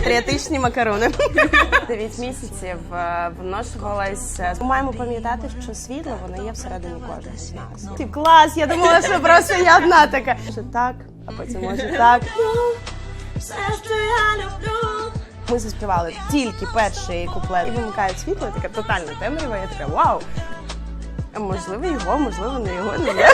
патріотичні макарони. Дев'ять місяців е, виношувалась. Ми маємо пам'ятати, що світло воно є всередині кожного з нас. Ти клас! Я думала, що просто я одна така. Може так, а потім може так. Все, що я люблю. Ми заспівали тільки перший куплет і вимикають світло, і така тотальна темрява. Я така вау. А Можливо, його, можливо, не його, не я.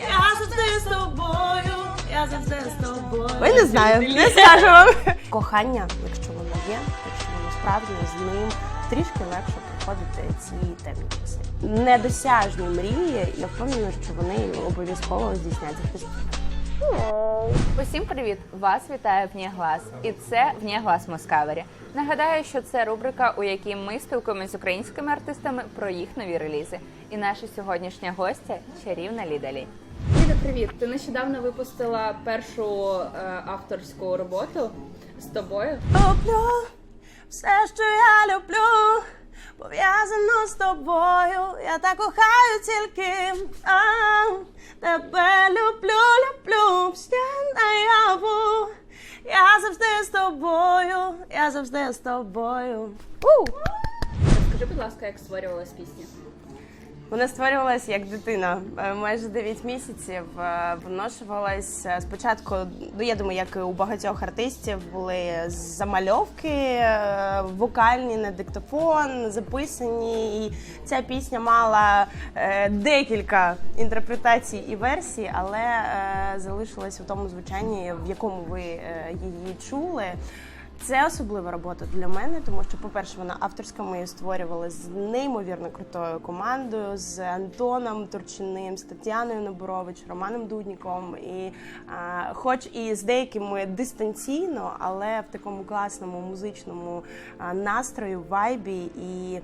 Я завжди з тобою. Я завжди з тобою. Ой, не знаю, не скажу вам. Кохання, якщо воно є, якщо воно справжнє, з ним трішки легше проходити ці темні часи. Недосяжні мрії, я впевнена, що вони обов'язково здійсняться. Усім привіт! Вас вітає Вніглас. І це Вніглас Москавері. Нагадаю, що це рубрика, у якій ми спілкуємося з українськими артистами про їх нові релізи. І наша сьогоднішня гостя чарівна Ліда Лі. Ліда, привіт! Ти нещодавно випустила першу е, авторську роботу з тобою. Люблю все, що я люблю, пов'язано з тобою. Я так кохаю тільки а, тебе люблю, люблю, все наяву. Я завжди з тобою, я завжди з тобою. У! Скажи, будь ласка, як створювалась пісня? Вона створювалася як дитина е, майже 9 місяців. е, е, спочатку. Ну я думаю, як і у багатьох артистів були замальовки вокальні на диктофон, записані. І ця пісня мала декілька інтерпретацій і версій, але залишилась у тому звучанні, в якому ви її чули. Це особлива робота для мене, тому що, по-перше, вона авторська. Ми її створювали з неймовірно крутою командою, з Антоном Турчиним, з Тетяною Наборович, Романом Дудніком. І а, хоч і з деякими дистанційно, але в такому класному музичному а, настрої, вайбі і.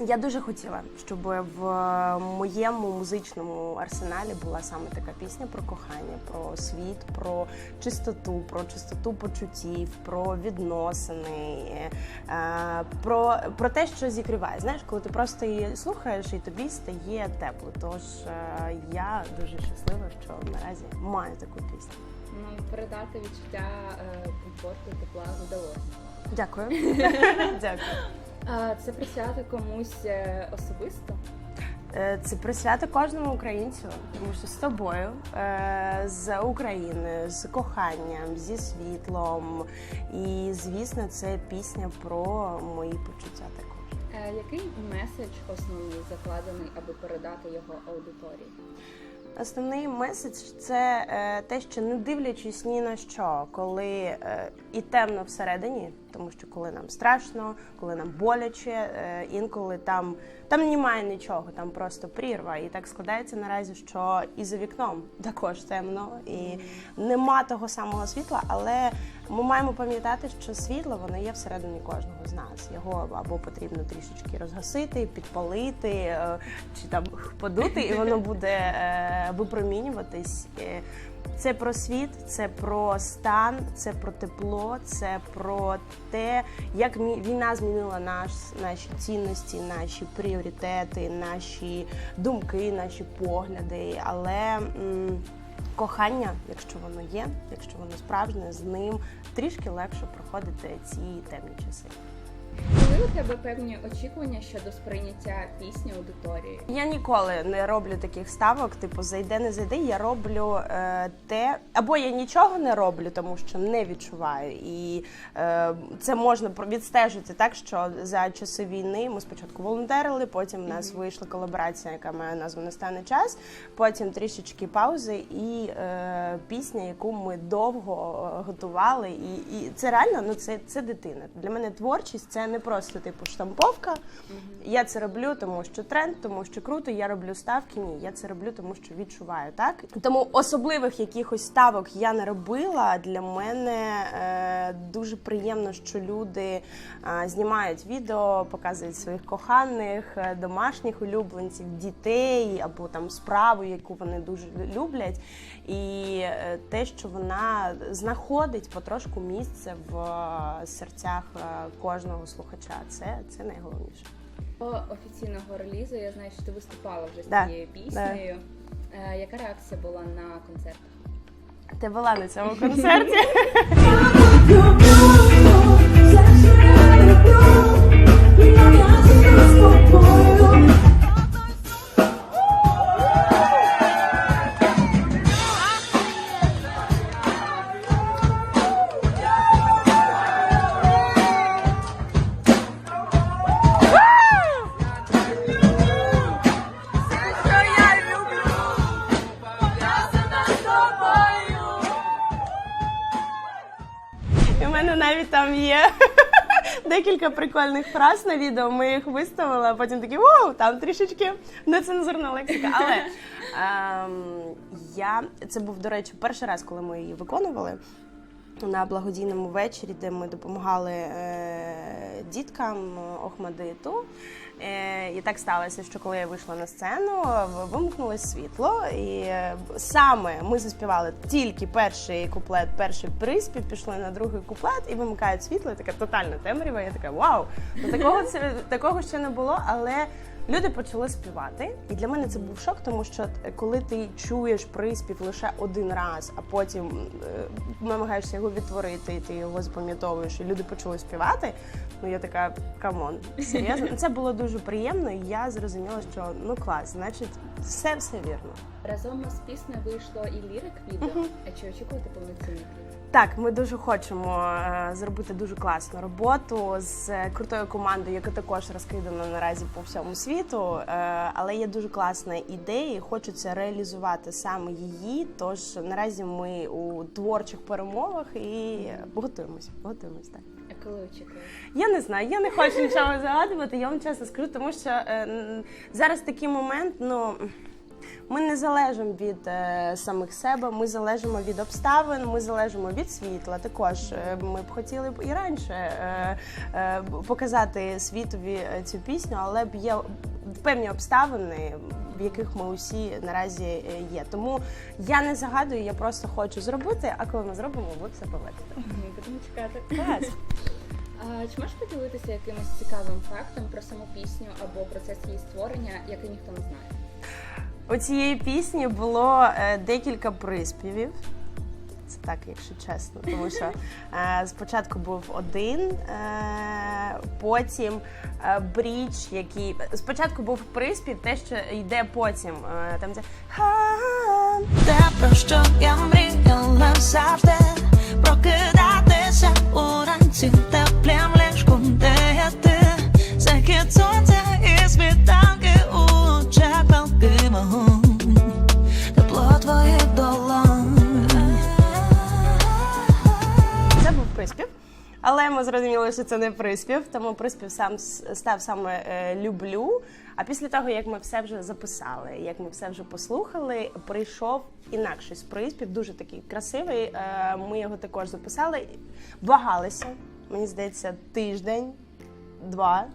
Я дуже хотіла, щоб в моєму музичному арсеналі була саме така пісня про кохання, про світ, про чистоту, про чистоту почуттів, про відносини, е, про, про те, що зігріває. Знаєш, коли ти просто її слухаєш і тобі стає тепло. Тож е, я дуже щаслива, що наразі маю таку пісню. Ну, передати відчуття е, комфорту, тепла вдалося. Дякую. Дякую. Це присвяти комусь е, особисто? Е, Це присвято кожному українцю, тому що з тобою, е, з Україною, з коханням, зі світлом. І звісно, це пісня про мої почуття також. Який меседж основний закладений, аби передати його аудиторії? Основний меседж це те, що не дивлячись ні на що, коли і темно всередині, тому що коли нам страшно, коли нам боляче, е, інколи там, там немає нічого, там просто прірва. І так складається наразі, що і за вікном також темно, і нема того самого світла, але ми маємо пам'ятати, що світло воно є всередині кожного з нас. Його або потрібно трішечки розгасити, підпалити е, чи там подути, і воно буде е, випромінюватись. Це про світ, це про стан, це про тепло, це про те, як війна змінила наш, наші цінності, наші пріоритети, наші думки, наші погляди. Але м, кохання, якщо воно є, якщо воно справжнє, з ним трішки легше проходити ці темні часи. Були у тебе певні очікування щодо сприйняття пісні аудиторії? Я ніколи не роблю таких ставок, типу зайде, не зайде. Я роблю е, те, або я нічого не роблю, тому що не відчуваю. І е, це можна відстежити так, що за часи війни ми спочатку волонтерили, потім в нас вийшла колаборація, яка має назву Настане час. Потім трішечки паузи і е, пісня, яку ми довго готували. І, і це реально ну це, це дитина. Для мене творчість це не просто типу штамповка. Я це роблю, тому що тренд, тому що круто. Я роблю ставки. Ні, я це роблю, тому що відчуваю так. Тому особливих якихось ставок я не робила. Для мене е, дуже приємно, що люди е, знімають відео, показують своїх коханих, е, домашніх улюбленців, дітей або там справу, яку вони дуже люблять. І е, те, що вона знаходить потрошку місце в е, серцях е, кожного слухача, це, це найголовніше. До офіційного релізу я знаю, що ти виступала вже з Да, цією піснею. Е, Яка реакція була на концертах? ти була на цьому концерті. І декілька прикольних фраз на відео. Ми їх виставили, а потім такі воу, там трішечки нецензурна лексика. Але ем, я це був, до речі, перший раз, коли ми її виконували. На благодійному вечорі, де ми допомагали е, діткам Охмадиту. Е, і так сталося, що коли я вийшла на сцену, вимкнули світло. І е, саме ми заспівали тільки перший куплет, перший приспів, пішли на другий куплет і вимикають світло. І така тотальна темрява. Я така вау! Ну, такого це такого ще не було, але. Люди почали співати, і для мене це був шок, тому що е, коли ти чуєш приспів лише один раз, а потім е, намагаєшся його відтворити, і ти його запам'ятовуєш, і люди почали співати. Ну я така камон, серйозно. Це було дуже приємно, і я зрозуміла, що ну клас, значить, все все вірно. Разом з піснею вийшло і лірик відео. А чи очікуєте повноцінний кліп? Так, ми дуже хочемо е, зробити дуже класну роботу з е, крутою командою, яка також розкидана наразі по всьому світу. Е, але є дуже класна ідея, і хочеться реалізувати саме її. Тож наразі ми у творчих перемовах і готуємось. Готуємось так. А коли очікуєте? Я не знаю, я не хочу нічого загадувати, я вам чесно скажу, тому що зараз такий момент, ну. Ми не залежимо від е, самих себе, ми залежимо від обставин, ми залежимо від світла. Також е, ми б хотіли б і раніше е, е, показати світові е, цю пісню, але б є певні обставини, в яких ми усі наразі е, є. Тому я не загадую, я просто хочу зробити. А коли ми зробимо, ви все побачите. Будемо чекати. Чи можеш поділитися якимось цікавим фактом про саму пісню або процес її створення, який ніхто не знає? У цієї пісні було е, декілька приспівів. Це так, якщо чесно, тому що е, спочатку був один, е, потім е, бріч, який спочатку був приспів, те, що йде потім. Е, там «Ха-ха-ха». Те, про що я мріяла завжди Прокидатися уранці ми зрозуміли, що це не приспів, тому приспів сам став саме е, люблю. А після того, як ми все вже записали, як ми все вже послухали, прийшов інакший приспів, дуже такий красивий. Е, ми його також записали. Вагалися, мені здається, тиждень, два.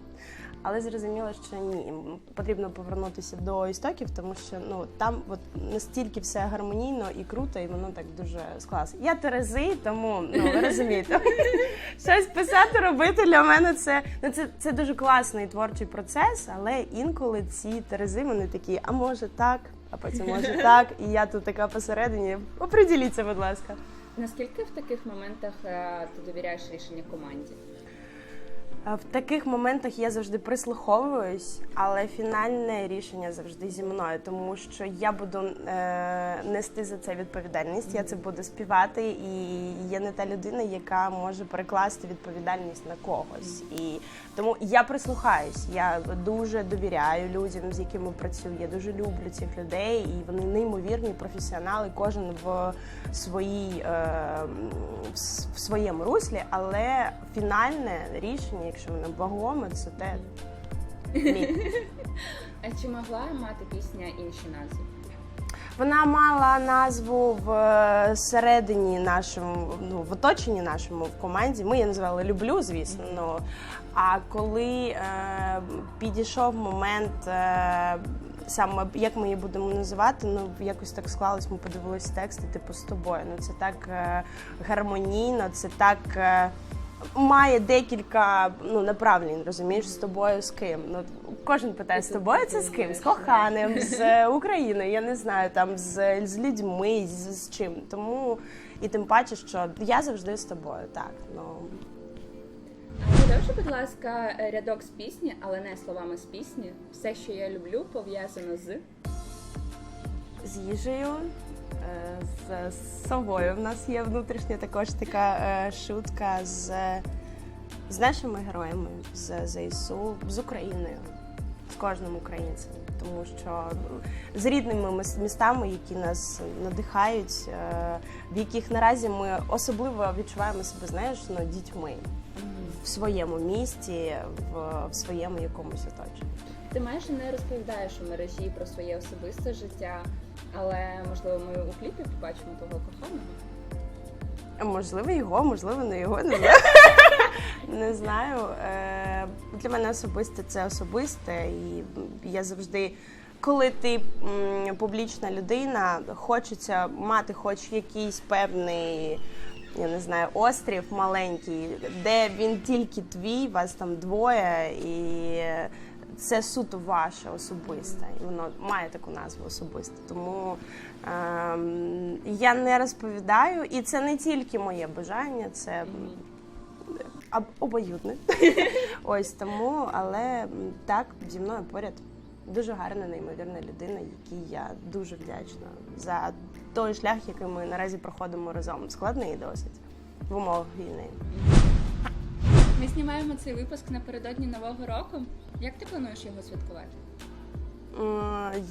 Але зрозуміло, що ні, потрібно повернутися до істоків, тому що ну там от настільки все гармонійно і круто, і воно так дуже склалося. Я Терези, тому ну ви розумієте, щось писати, робити для мене це ну це, це дуже класний творчий процес, але інколи ці Терези вони такі, а може так, а потім може так, і я тут така посередині. Оприділіться, будь ласка. Наскільки в таких моментах е, ти довіряєш рішення команді? А В таких моментах я завжди прислуховуюсь, але фінальне рішення завжди зі мною, тому що я буду е, нести за це відповідальність. Я це буду співати, і я не та людина, яка може перекласти відповідальність на когось. І тому я прислухаюсь. Я дуже довіряю людям, з якими працюю. Я дуже люблю цих людей, і вони неймовірні професіонали, кожен в своїй е, в своєму руслі, але фінальне рішення, якщо воно вагоме, це те. А чи могла мати пісня інші назви? Вона мала назву в е, середині нашому, ну в оточенні нашому в команді. Ми її називали Люблю, звісно. Ну а коли е, підійшов момент. Е, Саме як ми її будемо називати, ну якось так склалось. Ми подивилися тексти, типу з тобою. Ну це так е, гармонійно, це так е, має декілька ну направлень, розумієш, з тобою з ким. Ну кожен питає з тобою це з ким? З коханим, з е, Україною, я не знаю, там з, з людьми, з, з чим. Тому і тим паче, що я завжди з тобою. Так ну Продовжуй, будь ласка, рядок з пісні, але не словами з пісні. Все, що я люблю, пов'язано з. з їжею. Е, З, собою в нас є внутрішня також така е, шутка з, з нашими героями, з ЗСУ, з Україною, з кожним українцем. Тому що ну, з рідними міс- містами, які нас надихають, е, в яких наразі ми особливо відчуваємо себе, знаєш, ну, дітьми в своєму місті, в, в своєму якомусь оточенні. Ти майже не розповідаєш у мережі про своє особисте життя, але можливо ми у кліпі побачимо того коханого. Можливо, його, можливо, не його, не знаю. Не знаю. Е, Для мене особисте це особисте, і я завжди, коли ти публічна людина, хочеться мати хоч якийсь певний. Я не знаю, острів маленький, де він тільки твій, вас там двоє, і це суто ваше особисте. І воно має таку назву особисте. Тому ем, я не розповідаю, і це не тільки моє бажання, це обоюдне. Ось тому, але так, зі мною поряд дуже гарна, неймовірна людина, якій я дуже вдячна за той шлях, який ми наразі проходимо разом. Складний досить в умовах війни. Ми знімаємо цей випуск напередодні нового року. Як ти плануєш його святкувати?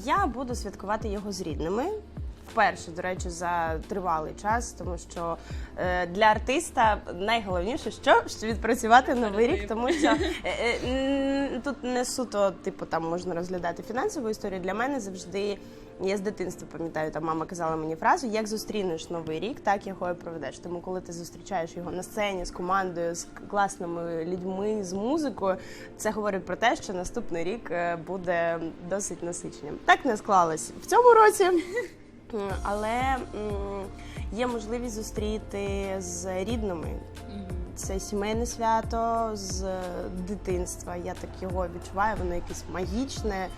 Я буду святкувати його з рідними. Вперше, до речі, за тривалий час, тому що е, для артиста найголовніше, що, що відпрацювати новий рік, тому що е, е, тут не суто, типу, там можна розглядати фінансову історію. Для мене завжди я з дитинства пам'ятаю, там мама казала мені фразу: як зустрінеш новий рік, так його і проведеш. Тому, коли ти зустрічаєш його на сцені з командою, з класними людьми, з музикою, це говорить про те, що наступний рік е, буде досить насиченим. Так не склалось в цьому році. Але є можливість зустріти з рідними. Це сімейне свято з дитинства. Я так його відчуваю, воно якесь магічне,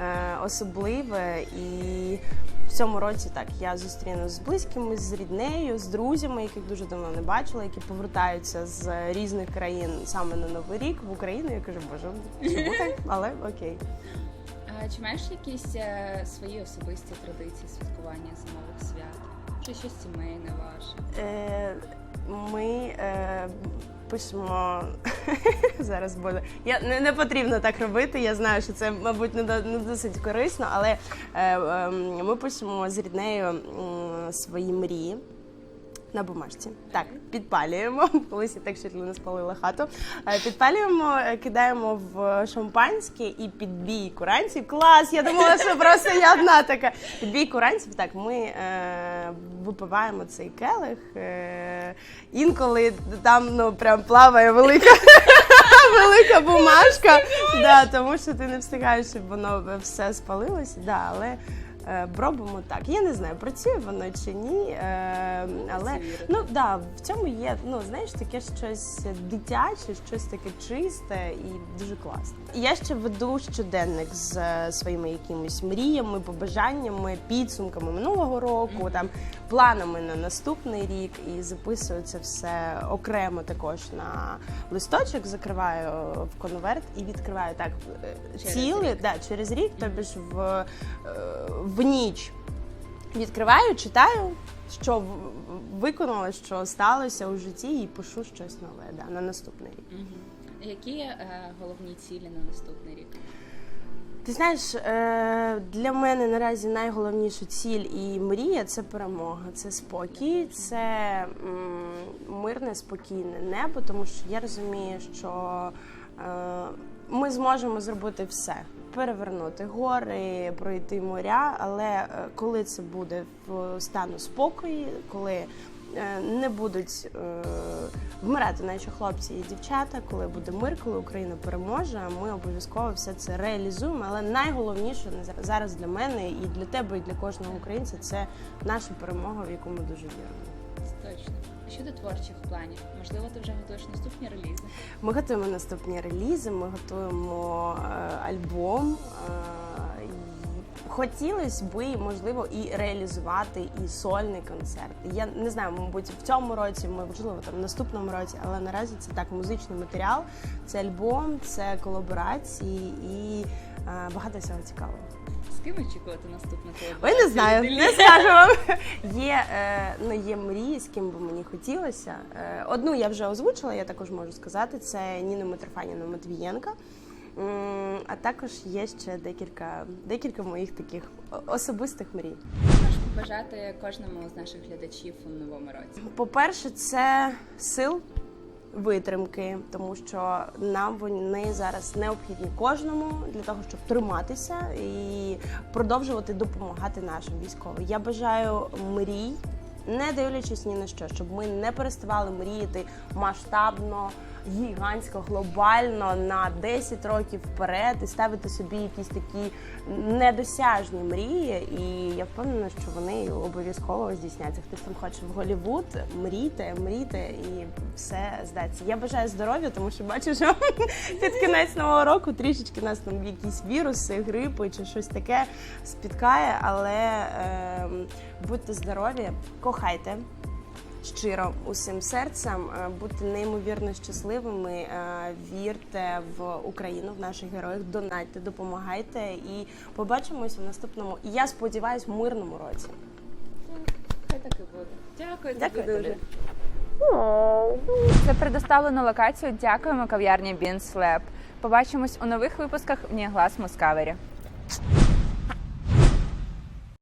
е, особливе. І в цьому році так я зустрінусь з близькими, з ріднею, з друзями, яких дуже давно не бачила, які повертаються з різних країн саме на Новий рік в Україну. Я кажу, боже, чому так? Але окей. Чи маєш якісь е, свої особисті традиції святкування зимових свят? Чи щось сімейне ваше? Е, ми е, пишемо зараз буде. Я не, не потрібно так робити. Я знаю, що це, мабуть, не, до- не досить корисно, але е, е, ми пишемо з ріднею м, свої мрії. На бумажці. Так, підпалюємо. Колись я так ли не спалила хату. Е, Підпалюємо, е, кидаємо в шампанське і під бій куранців. Клас! Я думала, що просто я одна така. Під бій куранців. Так, ми е, випиваємо цей келих. Е, інколи там ну прям плаває велика. Велика бумажка, да, тому що ти не встигаєш, щоб воно все спалилося. Да, але робимо так. Я не знаю, працює воно чи ні. Е, але ну да, в цьому є, ну знаєш, таке щось дитяче, щось таке чисте і дуже класне. Я ще веду щоденник з е, своїми якимись мріями, побажаннями, підсумками минулого року, там планами на наступний рік, і записую це все окремо також на листочок, закриваю в конверт і відкриваю так е, Через цілий, рік. да, через рік, тобі ж в, е, в ніч. Відкриваю, читаю, що виконала, що сталося у житті, і пишу щось нове да, на наступний рік. Які е, головні цілі на наступний рік? Ти знаєш, е, для мене наразі найголовніша ціль і мрія це перемога, це спокій, це мирне, спокійне небо, тому що я розумію, що е, ми зможемо зробити все. Перевернути гори, пройти моря, але е, коли це буде в стану спокою, коли е, не будуть е, вмирати наші хлопці і дівчата, коли буде мир, коли Україна переможе, ми обов'язково все це реалізуємо. Але найголовніше на зараз- зараз для мене і для тебе, і для кожного українця це наша перемога, в яку ми дуже віримо. Точно. Щодо творчих планів. Можливо, ти вже готуєш наступні релізи. Ми готуємо наступні релізи, ми готуємо е, альбом. Е, хотілося би, можливо, і реалізувати і сольний концерт. Я не знаю, мабуть, в цьому році, можливо, там в наступному році, але наразі це так музичний матеріал, це альбом, це колаборації і е, багато всього цікавого. Ким очікувати наступну Ой, колаборацію не знаю, не скажу вам. Є, е, ну, є мрії, з ким би мені хотілося. Е, одну я вже озвучила, я також можу сказати. Це Ніна Митрофанівна Матвієнка. М, А також є ще декілька, декілька моїх таких о- особистих мрій. Можеш побажати кожному з наших глядачів у новому році. По-перше, це сил, витримки, тому що нам вони зараз необхідні кожному для того, щоб триматися і продовжувати допомагати нашим військовим. Я бажаю мрій, не дивлячись ні на що, щоб ми не переставали мріяти масштабно, гігантсько, глобально на 10 років вперед і ставити собі якісь такі недосяжні мрії. І я впевнена, що вони обов'язково здійсняться. Хтось там хоче в Голівуд, мрійте, мрійте, і все здаться. Я бажаю здоров'я, тому що бачу, що під кінець нового року трішечки нас там якісь віруси, грипи чи щось таке спіткає. Але ем, будьте здорові, кохайте щиро усім серцем, е, будьте неймовірно щасливими, е, вірте в Україну, в наших героїв, донатьте, допомагайте і побачимося в наступному. і Я сподіваюся, мирному році. Хай так і буде. Дякую, Дякую дуже. За предоставлену локацію дякуємо кав'ярні Beans Lab. Побачимось у нових випусках Вніглас Москавері.